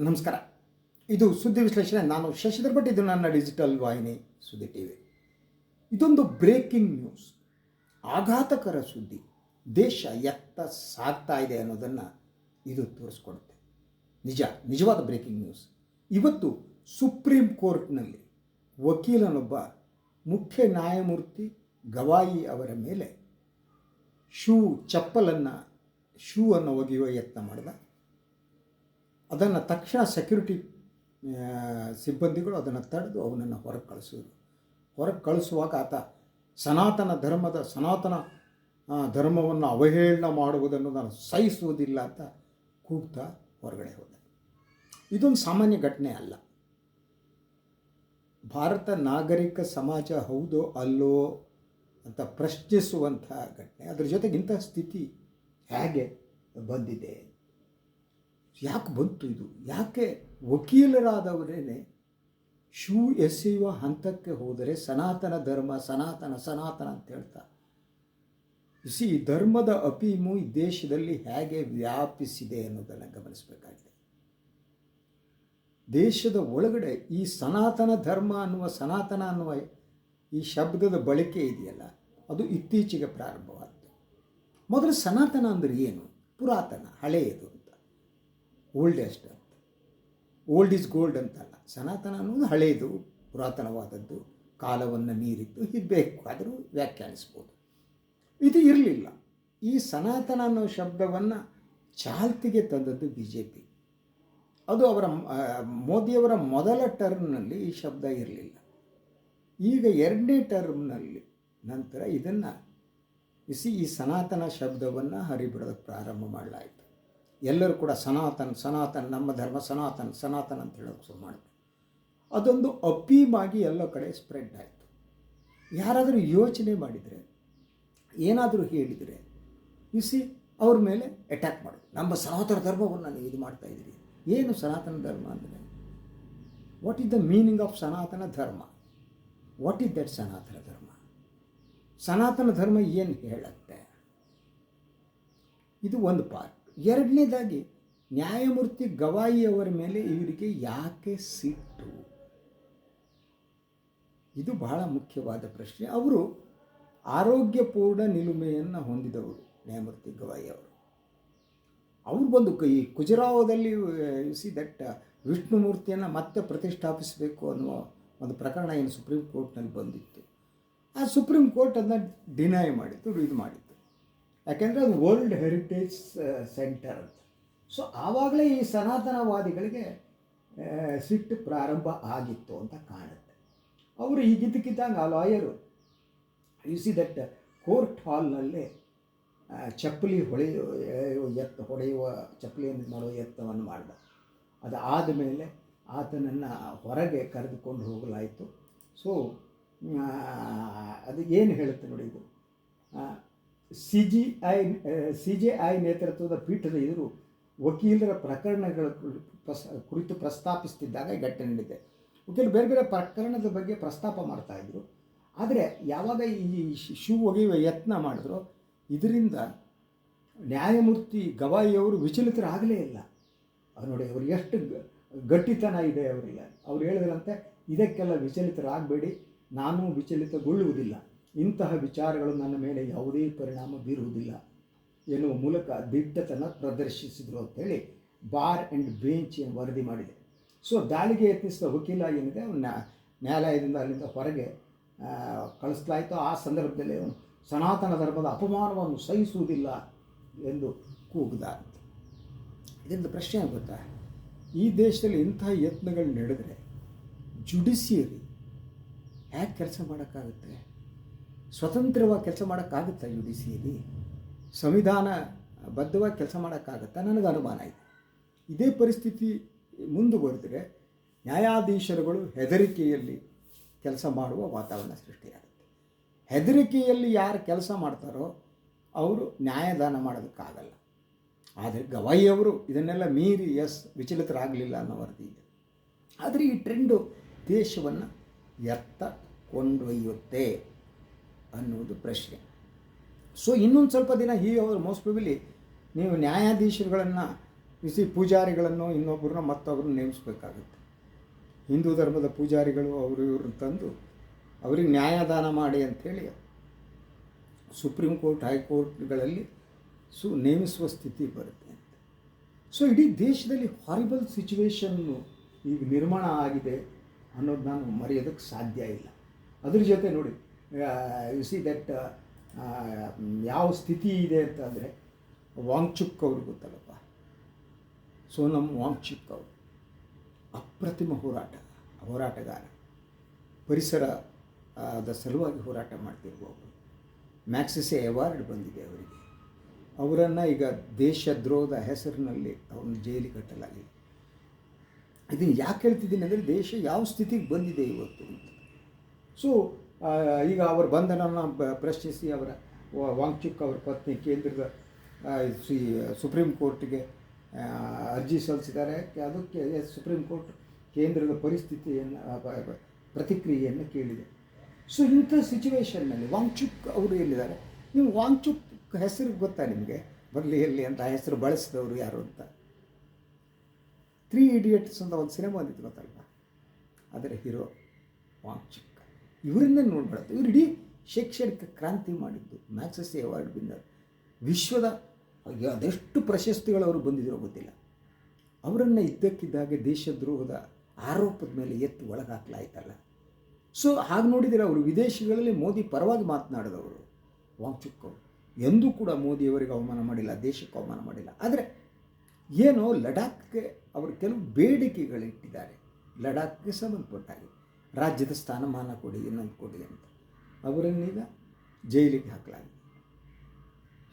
ನಮಸ್ಕಾರ. ಇದು ಸುದ್ದಿ ವಿಶ್ಲೇಷಣೆ. ನಾನು ಶಶಿಧರ್ ಭಟ್. ಇದು ನನ್ನ ಡಿಜಿಟಲ್ ವಾಹಿನಿ ಸುದ್ದಿ ಟಿ ವಿ ಇದೊಂದು ಬ್ರೇಕಿಂಗ್ ನ್ಯೂಸ್. ಆಘಾತಕರ ಸುದ್ದಿ. ದೇಶ ಎತ್ತ ಸಾಗ್ತಾ ಇದೆ ಅನ್ನೋದನ್ನು ಇದು ತೋರಿಸ್ಕೊಡುತ್ತೆ. ನಿಜ, ನಿಜವಾದ ಬ್ರೇಕಿಂಗ್ ನ್ಯೂಸ್. ಇವತ್ತು ಸುಪ್ರೀಂ ಕೋರ್ಟ್ನಲ್ಲಿ ವಕೀಲನೊಬ್ಬ ಮುಖ್ಯ ನ್ಯಾಯಮೂರ್ತಿ ಗವಾಯಿ ಅವರ ಮೇಲೆ ಶೂ, ಚಪ್ಪಲನ್ನು, ಶೂ ಅನ್ನು ಒಗೆಯುವ ಯತ್ನ ಮಾಡಿದ. ಅದನ್ನು ತಕ್ಷಣ ಸೆಕ್ಯೂರಿಟಿ ಸಿಬ್ಬಂದಿಗಳು ಅದನ್ನು ತಡೆದು ಅವನನ್ನು ಹೊರಗೆ ಕಳಿಸಿದರು. ಹೊರಗೆ ಕಳಿಸುವಾಗ ಆತ ಸನಾತನ ಧರ್ಮದ, ಸನಾತನ ಧರ್ಮವನ್ನು ಅವಹೇಳನ ಮಾಡುವುದನ್ನು ನಾನು ಸಹಿಸುವುದಿಲ್ಲ ಅಂತ ಕೂಗ್ತಾ ಹೊರಗಡೆ ಹೋದ. ಇದೊಂದು ಸಾಮಾನ್ಯ ಘಟನೆ ಅಲ್ಲ. ಭಾರತ ನಾಗರಿಕ ಸಮಾಜ ಹೌದೋ ಅಲ್ಲೋ ಅಂತ ಪ್ರಶ್ನಿಸುವಂಥ ಘಟನೆ. ಅದರ ಜೊತೆಗೆ ಇಂಥ ಸ್ಥಿತಿ ಹೇಗೆ ಬಂದಿದೆ ಯಾಕೆ ಬಂತು ಇದು? ಯಾಕೆ ವಕೀಲರಾದವರೇನೆ ಶೂ ಎಸೆಯುವ ಹಂತಕ್ಕೆ ಹೋದರೆ ಸನಾತನ ಧರ್ಮ, ಸನಾತನ ಸನಾತನ ಅಂತ ಹೇಳ್ತಾ ಸಿ ಧರ್ಮದ ಅಪೀಮು ಈ ದೇಶದಲ್ಲಿ ಹೇಗೆ ವ್ಯಾಪಿಸಿದೆ ಅನ್ನೋದನ್ನು ಗಮನಿಸಬೇಕಾಗಿದೆ. ದೇಶದ ಒಳಗಡೆ ಈ ಸನಾತನ ಧರ್ಮ ಅನ್ನುವ, ಸನಾತನ ಅನ್ನುವ ಈ ಶಬ್ದದ ಬಳಕೆ ಇದೆಯಲ್ಲ, ಅದು ಇತ್ತೀಚೆಗೆ ಪ್ರಾರಂಭವಾಯಿತು. ಮೊದಲು ಸನಾತನ ಅಂದರೆ ಏನು? ಪುರಾತನ, ಹಳೆಯದು. ಓಲ್ಡೆಸ್ಟ್ ಅಂತ ಓಲ್ಡ್ ಈಸ್ ಗೋಲ್ಡ್ ಅಂತಲ್ಲ. ಸನಾತನ ಅನ್ನೋದು ಹಳೆಯದು ಪುರಾತನವಾದದ್ದು. ಕಾಲವನ್ನು ಮೀರಿದ್ದು ಇರಬೇಕು ಆದರೂ ವ್ಯಾಖ್ಯಾನಿಸ್ಬೋದು. ಇದು ಇರಲಿಲ್ಲ. ಈ ಸನಾತನ ಅನ್ನೋ ಶಬ್ದವನ್ನು ಚಾಲ್ತಿಗೆ ತಂದದ್ದು ಬಿ ಜೆ ಪಿ ಅದು ಅವರ ಮೋದಿಯವರ ಮೊದಲ ಟರ್ಮ್ನಲ್ಲಿ ಈ ಶಬ್ದ ಇರಲಿಲ್ಲ. ಈಗ ಎರಡನೇ ಟರ್ಮ್ನಲ್ಲಿ ನಂತರ ಇದನ್ನು ಇಸಿ ಈ ಸನಾತನ ಶಬ್ದವನ್ನು ಹರಿಬಿಡೋದಕ್ಕೆ ಪ್ರಾರಂಭ ಮಾಡಲಾಯಿತು. ಎಲ್ಲರೂ ಕೂಡ ಸನಾತನ್ ಸನಾತನ್, ನಮ್ಮ ಧರ್ಮ ಸನಾತನ್ ಸನಾತನ್ ಅಂತ ಹೇಳೋಕ್ಕೆ ಶುರು ಮಾಡಿದ್ರು. ಅದೊಂದು ಅಪೀಮಾಗಿ ಎಲ್ಲ ಕಡೆ ಸ್ಪ್ರೆಡ್ ಆಯಿತು. ಯಾರಾದರೂ ಯೋಚನೆ ಮಾಡಿದರೆ, ಏನಾದರೂ ಹೇಳಿದರೆ ಇಸಿ ಅವ್ರ ಮೇಲೆ ಅಟ್ಯಾಕ್ ಮಾಡೋದು. ನಮ್ಮ ಸನಾತನ ಧರ್ಮವನ್ನು ನೀವು ಇದು ಮಾಡ್ತಾ ಇದ್ದೀರಿ. ಏನು ಸನಾತನ ಧರ್ಮ ಅಂದರೆ? What is the meaning of Sanatana Dharma? What is that ಸನಾತನ ಧರ್ಮ? ಸನಾತನ ಧರ್ಮ ಏನು ಹೇಳುತ್ತೆ? ಇದು ಒಂದು ಪಾರ್ಟ್ ಎರಡನೇದಾಗಿ, ನ್ಯಾಯಮೂರ್ತಿ ಗವಾಯಿಯವರ ಮೇಲೆ ಇವರಿಗೆ ಯಾಕೆ ಸಿಟ್ಟು? ಇದು ಬಹಳ ಮುಖ್ಯವಾದ ಪ್ರಶ್ನೆ. ಅವರು ಆರೋಗ್ಯಪೂರ್ಣ ನಿಲುಮೆಯನ್ನು ಹೊಂದಿದವರು ನ್ಯಾಯಮೂರ್ತಿ ಗವಾಯಿ ಅವರು ಅವ್ರು ಬಂದು ಈ ಖುಜರಾವದಲ್ಲಿ ಸಿ ದಟ್ ವಿಷ್ಣುಮೂರ್ತಿಯನ್ನು ಮತ್ತೆ ಪ್ರತಿಷ್ಠಾಪಿಸಬೇಕು ಅನ್ನುವ ಒಂದು ಪ್ರಕರಣ ಏನು ಸುಪ್ರೀಂ ಕೋರ್ಟ್ನಲ್ಲಿ ಬಂದಿತ್ತು. ಆ ಸುಪ್ರೀಂ ಕೋರ್ಟ್ ಅದನ್ನ ಡಿನೈ ಮಾಡಿತ್ತು, ಇದು ಮಾಡಿತ್ತು. ಯಾಕೆಂದರೆ ಅದು ವರ್ಲ್ಡ್ ಹೆರಿಟೇಜ್ ಸೆಂಟರ್ ಅಂತ. ಸೊ ಆವಾಗಲೇ ಈ ಸನಾತನವಾದಿಗಳಿಗೆ ಸಿಟ್ಟು ಪ್ರಾರಂಭ ಆಗಿತ್ತು ಅಂತ ಕಾಣುತ್ತೆ. ಅವರು ಈಗಿದ್ದಕ್ಕಿದ್ದಂಗೆ ಆ lawyer you see that court ಹಾಲ್ನಲ್ಲಿ ಚಪ್ಪಲಿ ಹೊಳೆಯುವ ಎತ್ತ, ಹೊಡೆಯುವ ಚಪ್ಪಲಿಯನ್ನು ಮಾಡುವ ಯತ್ನವನ್ನು ಮಾಡಿದ. ಅದು ಆದಮೇಲೆ ಆತನನ್ನು ಹೊರಗೆ ಕರೆದುಕೊಂಡು ಹೋಗಲಾಯಿತು. ಸೊ ಅದು ಏನು ಹೇಳುತ್ತೆ ನೋಡಿ ಇದು? C G I, C J I ನೇತೃತ್ವದ ಪೀಠದ ಎದುರು ವಕೀಲರ ಪ್ರಕರಣಗಳ ಪ್ರಸ್, ಕುರಿತು ಪ್ರಸ್ತಾಪಿಸ್ತಿದ್ದಾಗ ಈ ಘಟನೆ ನಡೆದಿದೆ ವಕೀಲರು ಬೇರೆ ಬೇರೆ ಪ್ರಕರಣದ ಬಗ್ಗೆ ಪ್ರಸ್ತಾಪ ಮಾಡ್ತಾಯಿದ್ರು ಆದರೆ ಯಾವಾಗ ಈ ಶೂ ಒಗೆಯುವ ಯತ್ನ ಮಾಡಿದ್ರು, ಇದರಿಂದ ನ್ಯಾಯಮೂರ್ತಿ ಗವಾಯಿಯವರು ವಿಚಲಿತರಾಗಲೇ ಇಲ್ಲ. ಅದು ನೋಡಿ, ಅವರು ಎಷ್ಟು ಗಟ್ಟಿತನ ಇದೆ ಅವರಿಗೆ. ಅವ್ರು ಹೇಳಿದ್ರಂತೆ, ಇದಕ್ಕೆಲ್ಲ ವಿಚಲಿತರಾಗಬೇಡಿ, ನಾನು ವಿಚಲಿತಗೊಳ್ಳುವುದಿಲ್ಲ. ಇಂತಹ ವಿಚಾರಗಳು ನನ್ನ ಮೇಲೆ ಯಾವುದೇ ಪರಿಣಾಮ ಬೀರುವುದಿಲ್ಲ ಎನ್ನುವ ಮೂಲಕ ದಿಟ್ಟತನ ಪ್ರದರ್ಶಿಸಿದರು ಅಂತೇಳಿ ಬಾರ್ ಆ್ಯಂಡ್ ಬೆಂಚ್ ವರದಿ ಮಾಡಿದೆ. ಸೊ ದಾಳಿಗೆ ಯತ್ನಿಸಿದ ವಕೀಲ ಏನಿದೆ ಅವನ್ನ ನ್ಯಾಯಾಲಯದಿಂದ ಅಲ್ಲಿಂದ ಹೊರಗೆ ಕಳಿಸ್ಲಾಯಿತು. ಆ ಸಂದರ್ಭದಲ್ಲಿ ಅವನು ಸನಾತನ ಧರ್ಮದ ಅಪಮಾನವನ್ನು ಸಹಿಸುವುದಿಲ್ಲ ಎಂದು ಕೂಗಿದ ಇದರಿಂದ ಪ್ರಶ್ನೆ ಆಗುತ್ತೆ ಗೊತ್ತಾ ಈ ದೇಶದಲ್ಲಿ ಇಂತಹ ಯತ್ನಗಳು ನಡೆದರೆ ಜುಡಿಷಿಯರಿ ಹೇಗೆ ಕೆಲಸ ಮಾಡೋಕ್ಕಾಗುತ್ತೆ? ಸ್ವತಂತ್ರವಾಗಿ ಕೆಲಸ ಮಾಡೋಕ್ಕಾಗುತ್ತಾ ಯು ಡಿ ಸಿಯಲ್ಲಿ ಸಂವಿಧಾನ ಬದ್ಧವಾಗಿ ಕೆಲಸ ಮಾಡೋಕ್ಕಾಗುತ್ತಾ? ನನಗೆ ಅನುಮಾನ ಇದೆ ಇದೇ ಪರಿಸ್ಥಿತಿ ಮುಂದುವರೆದರೆ ನ್ಯಾಯಾಧೀಶರುಗಳು ಹೆದರಿಕೆಯಲ್ಲಿ ಕೆಲಸ ಮಾಡುವ ವಾತಾವರಣ ಸೃಷ್ಟಿಯಾಗುತ್ತೆ. ಹೆದರಿಕೆಯಲ್ಲಿ ಯಾರು ಕೆಲಸ ಮಾಡ್ತಾರೋ ಅವರು ನ್ಯಾಯದಾನ ಮಾಡೋದಕ್ಕಾಗಲ್ಲ. ಆದರೆ ಗವಾಯಿಯವರು ಇದನ್ನೆಲ್ಲ ಮೀರಿ ಎಸ್ ವಿಚಲಿತರಾಗಲಿಲ್ಲ ಅನ್ನೋ ವರದಿ ಇದೆ. ಆದರೆ ಈ ಟ್ರೆಂಡು ದೇಶವನ್ನು ಎತ್ತ ಕೊಂಡೊಯ್ಯುತ್ತೆ. ಅನ್ನೋದು ಪ್ರಶ್ನೆ. ಸೊ ಇನ್ನೊಂದು ಸ್ವಲ್ಪ ದಿನ ಹೀಗೆ ಅವರು ಮೋಸ್ಟ್ ಪ್ರಾಬಲಿ ನೀವು ನ್ಯಾಯಾಧೀಶರುಗಳನ್ನು ಬಿಸಿ ಪೂಜಾರಿಗಳನ್ನು ಇನ್ನೊಬ್ಬರನ್ನ ಮತ್ತೊಬ್ಬರನ್ನ ನೇಮಿಸ್ಬೇಕಾಗುತ್ತೆ. ಹಿಂದೂ ಧರ್ಮದ ಪೂಜಾರಿಗಳು ಅವರು ಇವ್ರನ್ನ ತಂದು ಅವ್ರಿಗೆ ನ್ಯಾಯದಾನ ಮಾಡಿ ಅಂಥೇಳಿ ಸುಪ್ರೀಂ ಕೋರ್ಟ್ ಹೈಕೋರ್ಟ್ಗಳಲ್ಲಿ ಸು ನೇಮಿಸುವ ಸ್ಥಿತಿ ಬರುತ್ತೆ ಅಂತ. ಸೊ ಇಡೀ ದೇಶದಲ್ಲಿ ಹಾರಿಬಲ್ ಸಿಚುವೇಶನ್ನು ಈಗ ನಿರ್ಮಾಣ ಆಗಿದೆ ಅನ್ನೋದು ನಾನು ಮರೆಯೋದಕ್ಕೆ ಸಾಧ್ಯ ಇಲ್ಲ. ಅದ್ರ ಜೊತೆ ನೋಡಿ ಯು ಸಿ ದಟ್ ಯಾವ ಸ್ಥಿತಿ ಇದೆ ಅಂತಂದರೆ ವಾಂಗ್ಚುಕ್ ಅವ್ರಿಗೆ ಗೊತ್ತಲ್ಲಪ್ಪ ಸೋನಮ್ ವಾಂಗ್ಚುಕ್ ಅವರು ಅಪ್ರತಿಮ ಹೋರಾಟ ಹೋರಾಟಗಾರ. ಪರಿಸರ ಆ, ಸಲುವಾಗಿ ಹೋರಾಟ ಮಾಡ್ತಿರ್ಬೋದು ಮ್ಯಾಕ್ಸಿಸೆ ಅವಾರ್ಡ್ ಬಂದಿದೆ ಅವರಿಗೆ. ಅವರನ್ನು ಈಗ ದೇಶದ್ರೋಹದ ಹೆಸರಿನಲ್ಲಿ ಅವ್ರನ್ನ ಜೈಲಿಗೆ ಕಟ್ಟಲಾಗಿದೆ. ಇದನ್ನು ಯಾಕೆ ಹೇಳ್ತಿದ್ದೀನಿ ಅಂದರೆ ದೇಶ ಯಾವ ಸ್ಥಿತಿಗೆ ಬಂದಿದೆ ಇವತ್ತು ಅಂತ. ಸೊ ಈಗ ಅವರ ಬಂಧನವನ್ನು ಪ್ರಶ್ನಿಸಿ ಅವರ ವಾಂಗ್ಚುಕ್ ಅವರ ಪತ್ನಿ ಕೇಂದ್ರದ ಸುಪ್ರೀಂ ಕೋರ್ಟ್ಗೆ ಅರ್ಜಿ ಸಲ್ಲಿಸಿದ್ದಾರೆ. ಅದಕ್ಕೆ ಸುಪ್ರೀಂ ಕೋರ್ಟ್ ಕೇಂದ್ರದ ಪರಿಸ್ಥಿತಿಯನ್ನು ಪ್ರತಿಕ್ರಿಯೆಯನ್ನು ಕೇಳಿದೆ. ಸೊ ಇಂಥ ಸಿಚುವೇಷನ್ನಲ್ಲಿ ವಾಂಗ್ಚುಕ್ ಅವರು ಎಲ್ಲಿದ್ದಾರೆ? ನೀವು ವಾಂಗ್ಚುಕ್ ಹೆಸರು ಗೊತ್ತಾ ನಿಮಗೆ? ಬರಲಿ ಎಲ್ಲಿ ಅಂತ ಹೆಸರು ಬಳಸಿದವರು ಯಾರು ಅಂತ? ತ್ರೀ ಇಡಿಯಟ್ಸ್ ಅಂತ ಒಂದು ಸಿನಿಮಾ ಬಂದಿತ್ತು ಗೊತ್ತಲ್ವಾ? ಅದರ ಹೀರೋ ವಾಂಗ್ಚುಕ್. ಇವರನ್ನೇ ನೋಡ್ಬಾರ್ದು. ಇವರು ಇಡೀ ಶೈಕ್ಷಣಿಕ ಕ್ರಾಂತಿ ಮಾಡಿದ್ದು ಮ್ಯಾಕ್ಸಸ್ ಅವಾರ್ಡ್ ವಿನ್ನರ್. ವಿಶ್ವದ ಅದೆಷ್ಟು ಪ್ರಶಸ್ತಿಗಳು ಅವರು ಬಂದಿದ್ರೋ ಗೊತ್ತಿಲ್ಲ. ಅವರನ್ನು ಇದ್ದಕ್ಕಿದ್ದಾಗೆ ದೇಶದ್ರೋಹದ ಆರೋಪದ ಮೇಲೆ ಎತ್ತು ಒಳಗಾಕಲಾಯ್ತಲ್ಲ. ಸೊ ಹಾಗೆ ನೋಡಿದರೆ ಅವರು ವಿದೇಶಗಳಲ್ಲಿ ಮೋದಿ ಪರವಾಗಿ ಮಾತನಾಡಿದವರು ವಾಂಗ್ಚುಕ್ ಅವರು. ಎಂದೂ ಕೂಡ ಮೋದಿಯವರಿಗೆ ಅವಮಾನ ಮಾಡಿಲ್ಲ, ದೇಶಕ್ಕೆ ಅವಮಾನ ಮಾಡಿಲ್ಲ. ಆದರೆ ಏನೋ ಲಡಾಖ್ಗೆ ಅವರು ಕೆಲವು ಬೇಡಿಕೆಗಳಿಟ್ಟಿದ್ದಾರೆ. ಲಡಾಖ್ಗೆ ಸಂಬಂಧಪಟ್ಟ ಹಾಗೆ ರಾಜ್ಯದ ಸ್ಥಾನಮಾನ ಕೊಡಿ, ಇನ್ನೊಂದು ಕೊಡಿ ಅಂತ. ಅವರನ್ನೀಗ ಜೈಲಿಗೆ ಹಾಕಲಾಗಿದೆ.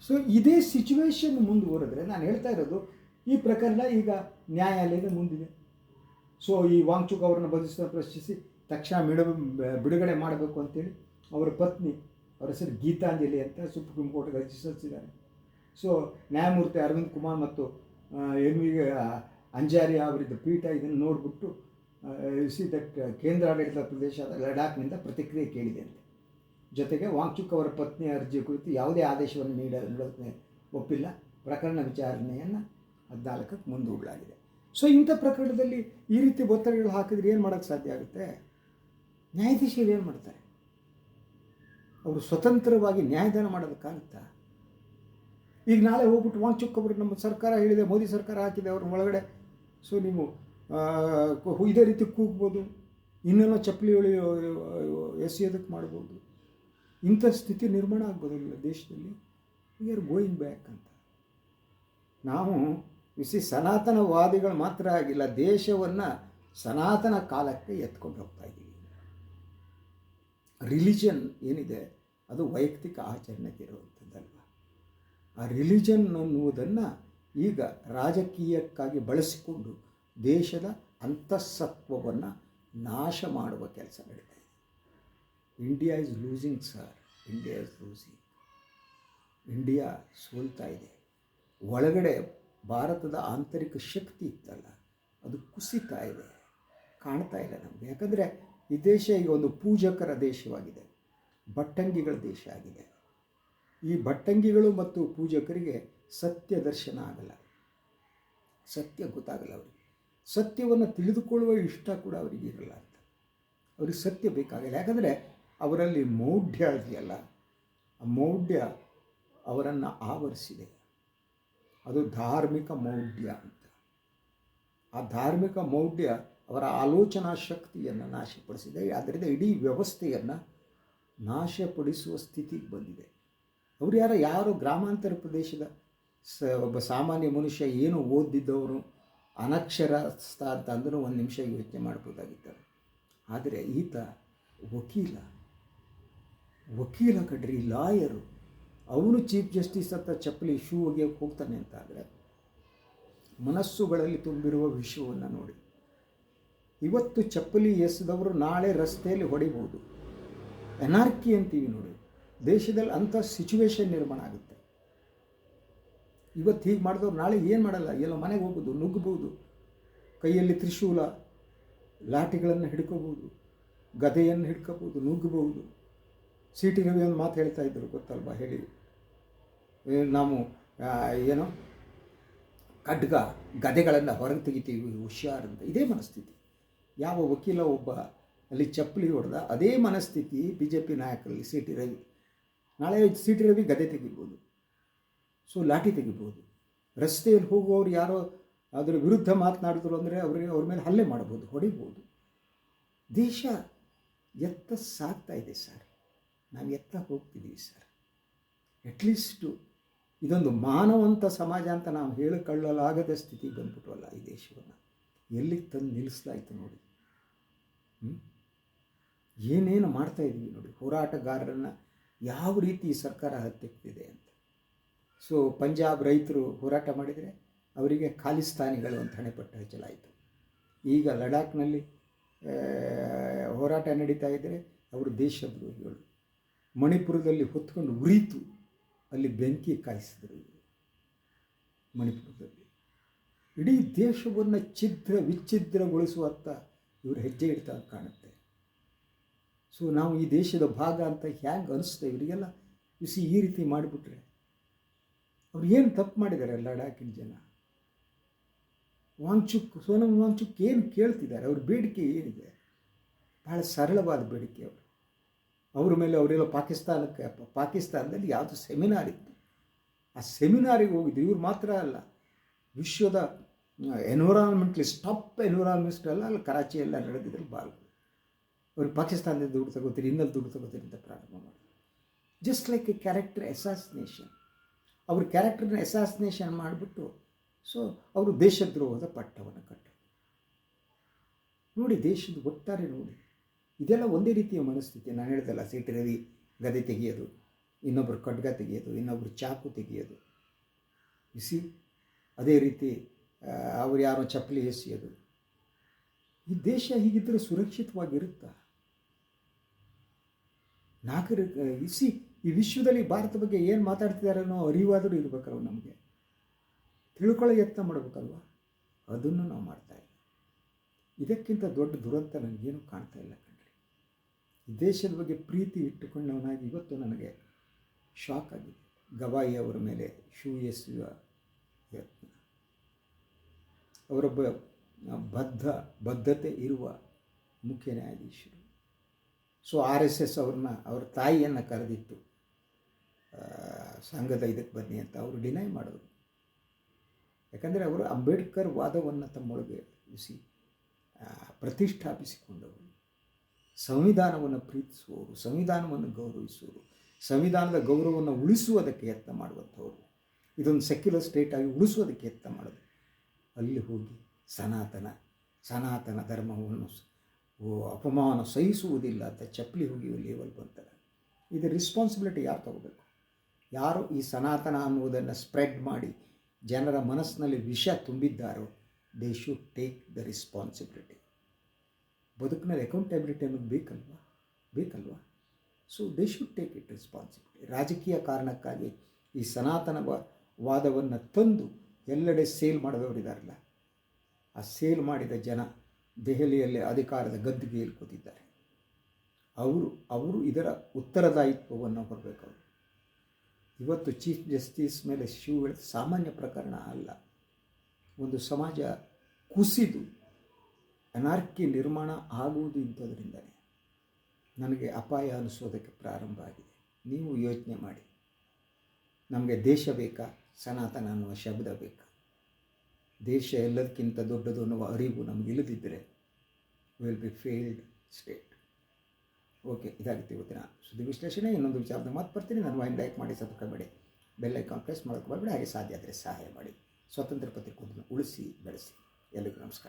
ಸೊ ಇದೇ ಸಿಚುವೇಶನ್ ಮುಂದುವರೆದ್ರೆ ನಾನು ಹೇಳ್ತಾ ಇರೋದು, ಈ ಪ್ರಕರಣ ಈಗ ನ್ಯಾಯಾಲಯದ ಮುಂದಿದೆ. ಸೊ ಈ ವಾಂಗ್ಚುಕ್ ಅವರನ್ನು ಬಂಧಿಸಿದ ಪ್ರಶ್ನಿಸಿ ತಕ್ಷಣ ಬಿಡು, ಬಿಡುಗಡೆ ಮಾಡಬೇಕು ಅಂತೇಳಿ ಅವರ ಪತ್ನಿ, ಅವರ ಹೆಸರು ಗೀತಾಂಜಲಿ ಅಂತ ಸುಪ್ರೀಂ ಕೋರ್ಟ್ಗೆ ಅರ್ಜಿ ಸಲ್ಲಿಸಿದ್ದಾರೆ. ಸೊ ನ್ಯಾಯಮೂರ್ತಿ ಅರವಿಂದ್ ಕುಮಾರ್ ಮತ್ತು ಎನ್ ವಿ ಅಂಜಾರಿ ಅವರಿದ್ದ ಪೀಠ ಇದನ್ನು ನೋಡಿಬಿಟ್ಟು ಸಿ ದಟ್ ಕೇಂದ್ರಾಡಳಿತ ಪ್ರದೇಶದ ಲಡಾಖ್ನಿಂದ ಪ್ರತಿಕ್ರಿಯೆ ಕೇಳಿದೆ ಅಂತ ಜೊತೆಗೆ ವಾಂಗ್ಚುಕ್ ಅವರ ಪತ್ನಿ ಅರ್ಜಿ ಕುರಿತು ಯಾವುದೇ ಆದೇಶವನ್ನು ನೀಡ, ನೀಡೋದಕ್ಕೆ ಒಪ್ಪಿಲ್ಲ. ಪ್ರಕರಣ ವಿಚಾರಣೆಯನ್ನು ಹದಿನಾಲ್ಕಕ್ಕೆ ಮುಂದೂಡಲಾಗಿದೆ. ಸೊ, ಇಂಥ ಪ್ರಕರಣದಲ್ಲಿ ಈ ರೀತಿ ಒತ್ತಡಗಳು ಹಾಕಿದ್ರೆ ಏನು ಮಾಡೋಕ್ಕೆ ಸಾಧ್ಯ ಆಗುತ್ತೆ? ನ್ಯಾಯಾಧೀಶರು ಏನು ಮಾಡ್ತಾರೆ? ಅವರು ಸ್ವತಂತ್ರವಾಗಿ ನ್ಯಾಯದಾನ ಮಾಡೋದಕ್ಕಾಗುತ್ತಾ ಈಗ ನಾಳೆ ಹೋಗ್ಬಿಟ್ಟು ವಾಂಗ್ಚುಕ್ ಅವರು ನಮ್ಮ ಸರ್ಕಾರ ಹೇಳಿದೆ, ಮೋದಿ ಸರ್ಕಾರ ಹಾಕಿದೆ ಅವ್ರ ಒಳಗಡೆ. ಸೊ, ನೀವು ಇದೇ ರೀತಿ ಕೂಗ್ಬೋದು. ಇನ್ನೆಲ್ಲ ಚಪ್ಪಲಿ ಹೊಳಿ ಎಸೆಯೋದಕ್ಕೆ ಮಾಡ್ಬೋದು. ಇಂಥ ಸ್ಥಿತಿ ನಿರ್ಮಾಣ ಆಗ್ಬೋದಿಲ್ಲ ದೇಶದಲ್ಲಿ. ವಿ ಆರ್ ಗೋಯಿಂಗ್ ಬ್ಯಾಕ್ ಅಂತ. ನಾವು ವಿಸಿ ಸನಾತನವಾದಿಗಳು ಮಾತ್ರ ಆಗಿಲ್ಲ, ದೇಶವನ್ನು ಸನಾತನ ಕಾಲಕ್ಕೆ ಎತ್ಕೊಂಡು ಹೋಗ್ತಾ ಇದ್ದೀವಿ. ರಿಲಿಜನ್ ಏನಿದೆ, ಅದು ವೈಯಕ್ತಿಕ ಆಚರಣೆಗೆ ಇರುವಂಥದ್ದಲ್ವ? ಆ ರಿಲಿಜನ್ ಅನ್ನುವುದನ್ನು ಈಗ ರಾಜಕೀಯಕ್ಕಾಗಿ ಬಳಸಿಕೊಂಡು ದೇಶದ ಅಂತಃಸತ್ವವನ್ನು ನಾಶ ಮಾಡುವ ಕೆಲಸ ನಡೀತಾ ಇದೆ. India is losing sir India is losing India ಸೋಲ್ತಾ ಇದೆ. ಒಳಗಡೆ ಭಾರತದ ಆಂತರಿಕ ಶಕ್ತಿ ಇತ್ತಲ್ಲ, ಅದು ಕುಸಿತಾ ಇದೆ, ಕಾಣ್ತಾ ಇಲ್ಲ ನಮಗೆ. ಯಾಕಂದರೆ ಈ ದೇಶ ಈಗ ಒಂದು ಪೂಜಕರ ದೇಶವಾಗಿದೆ ಬಟ್ಟಂಗಿಗಳ ದೇಶ ಆಗಿದೆ. ಈ ಬಟ್ಟಂಗಿಗಳು ಮತ್ತು ಪೂಜಕರಿಗೆ ಸತ್ಯ ದರ್ಶನ ಆಗಲ್ಲ. ಸತ್ಯ ಗೊತ್ತಾಗಲ್ಲ ಅವರಿಗೆ. ಸತ್ಯವನ್ನು ತಿಳಿದುಕೊಳ್ಳುವ ಇಷ್ಟ ಕೂಡ ಅವರಿಗೆ ಇರಲ್ಲ ಅಂತ ಅವ್ರಿಗೆ ಸತ್ಯ ಬೇಕಾಗಿಲ್ಲ. ಯಾಕಂದರೆ ಅವರಲ್ಲಿ ಮೌಢ್ಯ ಇದೆಯಲ್ಲ, ಆ ಮೌಢ್ಯ ಅವರನ್ನು ಆವರಿಸಿದೆ. ಅದು ಧಾರ್ಮಿಕ ಮೌಢ್ಯ ಅಂತ. ಆ ಧಾರ್ಮಿಕ ಮೌಢ್ಯ ಅವರ ಆಲೋಚನಾ ಶಕ್ತಿಯನ್ನು ನಾಶಪಡಿಸಿದೆ. ಅದರಿಂದ ಇಡೀ ವ್ಯವಸ್ಥೆಯನ್ನು ನಾಶಪಡಿಸುವ ಸ್ಥಿತಿಗೆ ಬಂದಿದೆ. ಅವರು ಯಾರು ಯಾರು ಗ್ರಾಮಾಂತರ ಪ್ರದೇಶದ ಸ, ಒಬ್ಬ ಸಾಮಾನ್ಯ ಮನುಷ್ಯ ಏನು ಓದಿದ್ದವರು ಅನಕ್ಷರಸ್ಥ ಅಂತ ಅಂದರೂ ಒಂದು ನಿಮಿಷ ಯೋಚನೆ ಮಾಡ್ಬೋದಾಗಿತ್ತು ಆದರೆ ಈತ ವಕೀಲ. ವಕೀಲ ಕಡ್ರಿ ಲಾಯರು. ಅವನು ಚೀಫ್ ಜಸ್ಟಿಸ್ ಅಂತ ಚಪ್ಪಲಿ ಶೂ ಒಗೆಯೋಕ್ಕೆ ಹೋಗ್ತಾನೆ ಅಂತ ಆದರೆ ಮನಸ್ಸುಗಳಲ್ಲಿ ತುಂಬಿರುವ ವಿಷಯವನ್ನು ನೋಡಿ. ಇವತ್ತು ಚಪ್ಪಲಿ ಎಸೆದವರು ನಾಳೆ ರಸ್ತೆಯಲ್ಲಿ ಹೊಡಿಬೋದು. ಎನಾರ್ಕಿ ಅಂತೀವಿ ನೋಡಿ. ದೇಶದಲ್ಲಿ ಅಂಥ ಸಿಚುವೇಶನ್ ನಿರ್ಮಾಣ ಆಗುತ್ತೆ. ಇವತ್ತು ಹೀಗೆ ಮಾಡಿದವ್ರು ನಾಳೆ ಏನು ಮಾಡಲ್ಲ? ಎಲ್ಲ ಮನೆಗೆ ಹೋಗ್ಬೋದು ನುಗ್ಗಬಹುದು ಕೈಯಲ್ಲಿ ತ್ರಿಶೂಲ, ಲಾಠಿಗಳನ್ನು ಹಿಡ್ಕೋಬೋದು, ಗದೆಯನ್ನು ಹಿಡ್ಕೋಬೋದು ನುಗ್ಗಬಹುದು ಸಿ ಟಿ ರವಿ ಒಂದು ಮಾತು ಹೇಳ್ತಾ ಇದ್ದರು ಗೊತ್ತಲ್ವಾ? ಹೇಳಿ. ನಾವು ಏನು? ಖಡ್ಗ, ಗದೆಗಳನ್ನು ಹೊರಗೆ ತೆಗಿತೀವಿ ಹುಷಾರಂತ ಇದೇ ಮನಸ್ಥಿತಿ. ಯಾವ ವಕೀಲ ಒಬ್ಬ ಅಲ್ಲಿ ಚಪ್ಪಲಿ ಹೊಡೆದ, ಅದೇ ಮನಸ್ಥಿತಿ ಬಿ ಜೆ ಪಿ ನಾಯಕರಲ್ಲಿ ಸಿ ಟಿ ರವಿ. ನಾಳೆ ಸಿ ಟಿ ರವಿ ಗದೆ ತೆಗಿಬೋದು. ಸೊ ಲಾಠಿ ತೆಗಿಬೋದು ರಸ್ತೆಯಲ್ಲಿ ಹೋಗುವವರು ಯಾರೋ ಅದರ ವಿರುದ್ಧ ಮಾತನಾಡಿದ್ರು ಅಂದರೆ ಅವರಿಗೆ ಅವ್ರ ಮೇಲೆ ಹಲ್ಲೆ ಮಾಡ್ಬೋದು ಹೊಡಿಬೋದು ದೇಶ ಎತ್ತ ಸಾಗ್ತಾ ಇದೆ ಸರ್. ನಾವು ಎತ್ತ ಹೋಗ್ತಿದ್ದೀವಿ ಸರ್. ಅಟ್ಲೀಸ್ಟು ಇದೊಂದು ಮಾನವಂತ ಸಮಾಜ ಅಂತ ನಾವು ಹೇಳಿಕೊಳ್ಳಲಾಗದ ಸ್ಥಿತಿ ಬಂದ್ಬಿಟ್ವಲ್ಲ ಈ ದೇಶವನ್ನು. ಎಲ್ಲಿ ತಂದು ನಿಲ್ಲಿಸ್ಲಾಯ್ತು ನೋಡಿ? ಏನೇನು ಮಾಡ್ತಾ ಇದ್ದೀವಿ ನೋಡಿ. ಹೋರಾಟಗಾರರನ್ನು ಯಾವ ರೀತಿ ಸರ್ಕಾರ ಹತ್ತೆಕ್ತಿದೆ ಅಂತ. ಸೊ ಪಂಜಾಬ್ ರೈತರು ಹೋರಾಟ ಮಾಡಿದರೆ ಅವರಿಗೆ ಖಾಲಿಸ್ತಾನಿಗಳು ಅಂತ ಹಣೆಪಟ್ಟು ಹಚ್ಚಲಾಯಿತು. ಈಗ ಲಡಾಖ್ನಲ್ಲಿ ಹೋರಾಟ ನಡೀತಾ ಇದ್ದರೆ ಅವರು ದೇಶದ್ರೋಹಿಗಳು. ಮಣಿಪುರದಲ್ಲಿ ಹೊತ್ಕೊಂಡು ಉರಿತು, ಅಲ್ಲಿ ಬೆಂಕಿ ಕಾಯಿಸಿದರು ಇವರು. ಮಣಿಪುರದಲ್ಲಿ. ಇಡೀ ದೇಶವನ್ನು ಛಿದ್ರ ವಿಚ್ಛಿದ್ರಗೊಳಿಸುವತ್ತ ಇವರು ಹೆಜ್ಜೆ ಇಡ್ತಾ ಕಾಣುತ್ತೆ. ಸೊ ನಾವು ಈ ದೇಶದ ಭಾಗ ಅಂತ ಹ್ಯಾಂಗೆ ಅನಿಸ್ತೇವೆ ಇವರಿಗೆಲ್ಲ? ಬಿಸಿ ಈ ರೀತಿ ಮಾಡಿಬಿಟ್ರೆ ಅವ್ರು ಏನು ತಪ್ಪು ಮಾಡಿದ್ದಾರೆ ಲಡಾಖಿನ ಜನ? ವಾಂಗ್ಚುಕ್ ಸೋನಂ ವಾಂಗ್ಚುಕ್ ಏನು ಕೇಳ್ತಿದ್ದಾರೆ? ಅವ್ರ ಬೇಡಿಕೆ ಏನಿದೆ? ಭಾಳ ಸರಳವಾದ ಬೇಡಿಕೆ ಅವರು. ಅವ್ರ ಮೇಲೆ ಅವರೆಲ್ಲ ಪಾಕಿಸ್ತಾನಕ್ಕೆ, ಪಾಕಿಸ್ತಾನದಲ್ಲಿ ಯಾವುದು ಸೆಮಿನಾರ್ ಇತ್ತು. ಆ ಸೆಮಿನಾರಿಗೆ ಹೋಗಿದ್ದು ಇವ್ರು ಮಾತ್ರ ಅಲ್ಲ. ವಿಶ್ವದ ಎನ್ವಿರಾನ್ಮೆಂಟ್ಲಿಸ್ಟ್ ಟಾಪ್ ಎನ್ವಿರಾನ್ಮೆಂಟ್ ಅಲ್ಲ, ಅಲ್ಲಿ ಎಲ್ಲ ನಡೆದಿದ್ರು ಬಾಲ್. ಅವ್ರು ಪಾಕಿಸ್ತಾನದಿಂದ ದುಡ್ಡು ತಗೋತೀರಿ, ಇನ್ನಲ್ಲಿ ದುಡ್ಡು ತಗೋತೀರಿ ಅಂತ ಪ್ರಾರಂಭ ಮಾಡಿದ್ರು. Just like a character assassination ಅವ್ರ ಕ್ಯಾರೆಕ್ಟರ್ನ ಎಸಾಸಿನೇಷನ್ ಮಾಡಿಬಿಟ್ಟು ಸೊ ಅವರು ದೇಶದ್ರೋಹದ ಪಟ್ಟವನ್ನು ಕಟ್ಟರು. ನೋಡಿ ದೇಶದ ಒಟ್ಟಾರೆ ನೋಡಿ, ಇದೆಲ್ಲ ಒಂದೇ ರೀತಿಯ ಮನಸ್ಥಿತಿ. ನಾನು ಹೇಳ್ದಲ್ಲ, ಸಿಟಿ ರವಿ ಗದೆ ತೆಗೆಯೋದು ಇನ್ನೊಬ್ಬರು ಖಡ್ಗ ತೆಗೆಯೋದು ಇನ್ನೊಬ್ಬರು ಚಾಕು ತೆಗೆಯೋದು. ಬಿಸಿ ಅದೇ ರೀತಿ ಅವ್ರು ಯಾರೋ ಚಪ್ಪಲಿ ಎಸೆಯೋದು. ಈ ದೇಶ ಹೀಗಿದ್ದರೆ ಸುರಕ್ಷಿತವಾಗಿರುತ್ತಾ? ನಾಗರಿಕ ಇಸಿ ಈ ವಿಶ್ವದಲ್ಲಿ ಭಾರತ ಬಗ್ಗೆ ಏನು ಮಾತಾಡ್ತಿದ್ದಾರೆ ಅನ್ನೋ ಅರಿವಾದರೂ ಇರಬೇಕಲ್ವ ನಮಗೆ. ತಿಳ್ಕೊಳ್ಳೋ ಯತ್ನ ಮಾಡಬೇಕಲ್ವ? ಅದನ್ನು ನಾವು ಮಾಡ್ತಾ ಇಲ್ಲ. ಇದಕ್ಕಿಂತ ದೊಡ್ಡ ದುರಂತ ನನಗೇನು ಕಾಣ್ತಾ ಇಲ್ಲ ಕಣ್ರಿ. ಈ ದೇಶದ ಬಗ್ಗೆ ಪ್ರೀತಿ ಇಟ್ಟುಕೊಂಡವನಾಗಿ ಇವತ್ತು ನನಗೆ ಶಾಕ್ ಆಗಿದೆ. ಗವಾಯಿ ಅವರ ಮೇಲೆ ಶೂ ಎಸೆಯುವ ಯತ್ನ. ಅವರೊಬ್ಬ ಬದ್ಧ, ಬದ್ಧತೆ ಇರುವ ಮುಖ್ಯ ನ್ಯಾಯಾಧೀಶರು. ಸೊ ಆರ್ ಎಸ್ ಎಸ್ ಅವ್ರನ್ನ, ಅವ್ರ ತಾಯಿಯನ್ನು ಕರೆದಿತ್ತು. ಸಂಘದ ಇದಕ್ಕೆ ಬನ್ನಿ ಅಂತ ಅವರು ಡಿನೈ ಮಾಡಿದ್ರು. ಯಾಕಂದರೆ ಅವರು ಅಂಬೇಡ್ಕರ್ ವಾದವನ್ನು ತಮ್ಮೊಳಗೆ ಇಸಿ ಪ್ರತಿಷ್ಠಾಪಿಸಿಕೊಂಡವರು. ಸಂವಿಧಾನವನ್ನು ಪ್ರೀತಿಸುವವರು, ಸಂವಿಧಾನವನ್ನು ಗೌರವಿಸುವರು ಸಂವಿಧಾನದ ಗೌರವವನ್ನು ಉಳಿಸುವುದಕ್ಕೆ ಯತ್ನ ಮಾಡುವಂಥವ್ರು. ಇದೊಂದು ಸೆಕ್ಯುಲರ್ ಸ್ಟೇಟ್ ಆಗಿ ಉಳಿಸುವುದಕ್ಕೆ ಯತ್ನ ಮಾಡೋದು ಅಲ್ಲಿ ಹೋಗಿ ಸನಾತನ ಸನಾತನ ಧರ್ಮವನ್ನು ಓ, ಅಪಮಾನ ಸಹಿಸುವುದಿಲ್ಲ ಅಂತ ಚಪ್ಪಲಿ ಹೋಗಿ ಲೇವಲ್ ಬಂತಾರೆ ಇದು ರೆಸ್ಪಾನ್ಸಿಬಿಲಿಟಿ ಯಾರು ತಗೋಬೇಕು? ಯಾರು ಈ ಸನಾತನ ಅನ್ನುವುದನ್ನು ಸ್ಪ್ರೆಡ್ ಮಾಡಿ ಜನರ ಮನಸ್ಸಿನಲ್ಲಿ ವಿಷ ತುಂಬಿದ್ದಾರೋ they should take the responsibility ಬದುಕಿನಲ್ಲಿ ಅಕೌಂಟೆಬಿಲಿಟಿ ಅನ್ನೋದು ಬೇಕಲ್ವಾ? ಬೇಕಲ್ವಾ? So they should take it responsibility ರಾಜಕೀಯ ಕಾರಣಕ್ಕಾಗಿ ಈ ಸನಾತನ ವಾದವನ್ನು ತಂದು ಎಲ್ಲೆಡೆ ಸೇಲ್ ಮಾಡಿದವರಿದ್ದಾರಲ್ಲ ಆ ಸೇಲ್ ಮಾಡಿದ ಜನ ದೆಹಲಿಯಲ್ಲಿ ಅಧಿಕಾರದ ಗದ್ದುಗೆಯಲ್ಲಿ ಕೂತಿದ್ದಾರೆ. ಅವರು ಅವರು ಇದರ ಉತ್ತರದಾಯಿತ್ವವನ್ನು ಹೊರಬೇಕು ಇವತ್ತು ಚೀಫ್ ಜಸ್ಟಿಸ್ ಮೇಲೆ ಶೂ ಹೇಳಿದ ಸಾಮಾನ್ಯ ಪ್ರಕರಣ ಅಲ್ಲ. ಒಂದು ಸಮಾಜ ಕುಸಿದು ಅನಾರ್ಕಿ ನಿರ್ಮಾಣ ಆಗುವುದು ಇಂಥದ್ರಿಂದಲೇ ನನಗೆ ಅಪಾಯ ಅನಿಸೋದಕ್ಕೆ ಪ್ರಾರಂಭ ಆಗಿದೆ. ನೀವು ಯೋಚನೆ ಮಾಡಿ. ನಮಗೆ ದೇಶ ಬೇಕಾ? ಸನಾತನ ಅನ್ನುವ ಶಬ್ದ ಬೇಕಾ? ದೇಶ ಎಲ್ಲದಕ್ಕಿಂತ ದೊಡ್ಡದು ಅನ್ನುವ ಅರಿವು ನಮಗೆ ಇಲ್ಲದಿದ್ದರೆ will be failed state okay, ಇದಾಗಿತ್ತು ಇವತ್ತಿನ ಸುದ್ದಿ ವಿಶ್ಲೇಷಣೆ. ಇನ್ನೊಂದು ವಿಚಾರದ ಮಾತು ಬರ್ತೀನಿ. ನನ್ನ ವೈನ್ ಲೈಕ್ ಮಾಡಿ, ಸಬ್ಸ್ಕ್ರೈಬ್ ಬೆಲ್ ಐಕಾನ್ ಪ್ರೆಸ್ ಮಾಡೋಕ್ಕೆ ಬರಬೇಡಿ. ಹಾಗೆ ಸಾಧ್ಯ ಆದರೆ ಸಹಾಯ ಮಾಡಿ. ಸ್ವತಂತ್ರ ಪತ್ರಿಕೋದನ್ನು ಉಳಿಸಿ, ಬೆಳೆಸಿ. ಎಲ್ಲರಿಗೂ ನಮಸ್ಕಾರ.